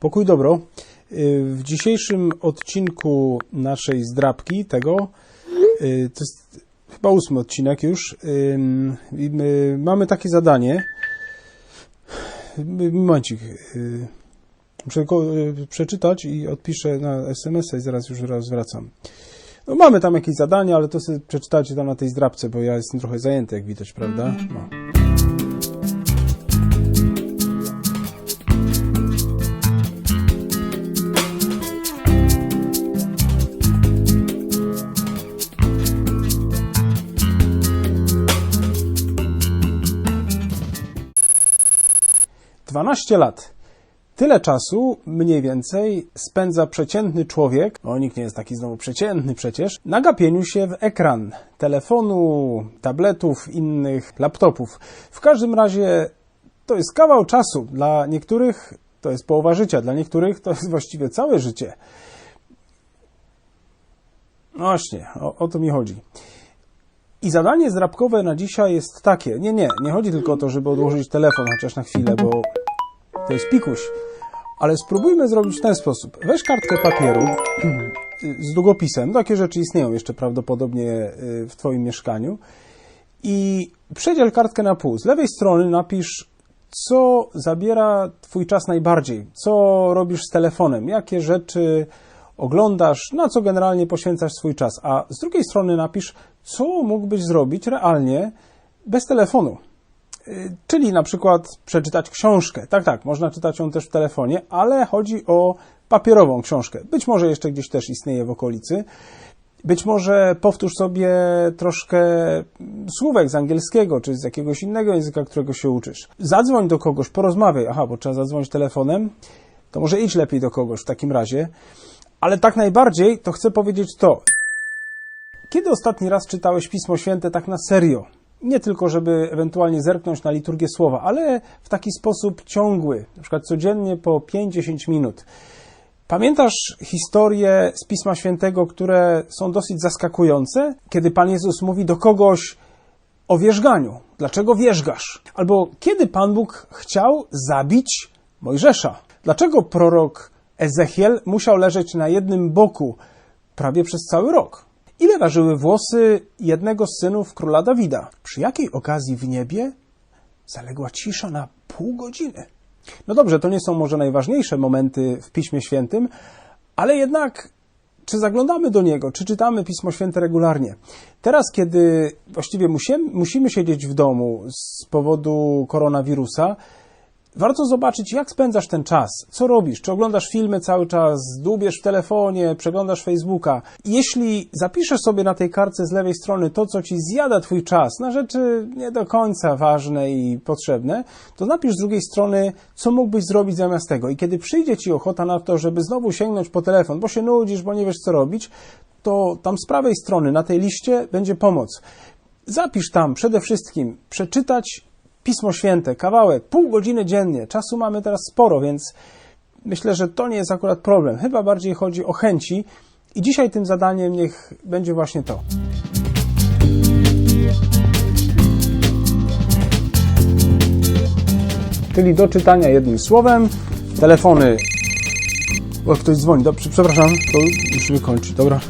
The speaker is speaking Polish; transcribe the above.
Pokój dobro. Y, W dzisiejszym odcinku naszej zdrabki tego, y, to jest chyba ósmy odcinek już, my mamy takie zadanie. Y, Momencik. y, Muszę y, przeczytać i odpiszę na SMS-a i zaraz już raz wracam. No, mamy tam jakieś zadania, ale to sobie przeczytajcie tam na tej zdrabce, bo ja jestem trochę zajęty, jak widać, prawda? No. 12 lat. Tyle czasu mniej więcej spędza przeciętny człowiek, o nikt nie jest taki znowu przeciętny przecież, na gapieniu się w ekran telefonu, tabletów, innych laptopów. W każdym razie to jest kawał czasu. Dla niektórych to jest połowa życia, dla niektórych to jest właściwie całe życie. No Właśnie, o, o to mi chodzi. I zadanie zdrabkowe na dzisiaj jest takie. Nie, nie, nie chodzi tylko o to, żeby odłożyć telefon chociaż na chwilę, bo to jest pikuś. Ale spróbujmy zrobić w ten sposób. Weź kartkę papieru z długopisem. Takie rzeczy istnieją jeszcze prawdopodobnie y, w Twoim mieszkaniu. I przedziel kartkę na pół. Z lewej strony napisz, co zabiera Twój czas najbardziej. Co robisz z telefonem. Jakie rzeczy oglądasz, na co generalnie poświęcasz swój czas. A z drugiej strony napisz, co mógłbyś zrobić realnie bez telefonu. Y, Czyli na przykład przeczytać książkę. Tak, tak, można czytać ją też w telefonie, ale chodzi o papierową książkę. Być może jeszcze gdzieś też istnieje w okolicy. Być może powtórz sobie troszkę słówek z angielskiego, czy z jakiegoś innego języka, którego się uczysz. Zadzwoń do kogoś, porozmawiaj. Aha, bo trzeba zadzwonić telefonem. To może idź lepiej do kogoś w takim razie. Ale tak najbardziej to chcę powiedzieć to. Kiedy ostatni raz czytałeś Pismo Święte tak na serio? Nie tylko, żeby ewentualnie zerknąć na liturgię słowa, ale w taki sposób ciągły, na przykład codziennie po 5-10 minut. Pamiętasz historie z Pisma Świętego, które są dosyć zaskakujące? Kiedy Pan Jezus mówi do kogoś o wierzganiu. Dlaczego wierzgasz? Albo kiedy Pan Bóg chciał zabić Mojżesza? Dlaczego prorok Ezechiel musiał leżeć na jednym boku prawie przez cały rok? Ile ważyły włosy jednego z synów króla Dawida? Przy jakiej okazji w niebie zaległa cisza na pół godziny? No dobrze, to nie są może najważniejsze momenty w Piśmie Świętym, ale jednak czy zaglądamy do niego, czy czytamy Pismo Święte regularnie? Teraz, kiedy właściwie musimy, musimy siedzieć w domu z powodu koronawirusa, warto zobaczyć, jak spędzasz ten czas, co robisz, czy oglądasz filmy cały czas, dłubiesz w telefonie, przeglądasz Facebooka. Jeśli zapiszesz sobie na tej kartce z lewej strony to, co ci zjada twój czas na rzeczy nie do końca ważne i potrzebne, to napisz z drugiej strony, co mógłbyś zrobić zamiast tego. I kiedy przyjdzie ci ochota na to, żeby znowu sięgnąć po telefon, bo się nudzisz, bo nie wiesz, co robić, to tam z prawej strony na tej liście będzie pomoc. Zapisz tam przede wszystkim przeczytać Pismo Święte, kawałek, pół godziny dziennie. Czasu mamy teraz sporo, więc myślę, że to nie jest akurat problem. Chyba bardziej chodzi o chęci i dzisiaj tym zadaniem niech będzie właśnie to. Czyli do czytania jednym słowem, telefony. O, ktoś dzwoni, dobrze, przepraszam, to musimy kończyć, dobra.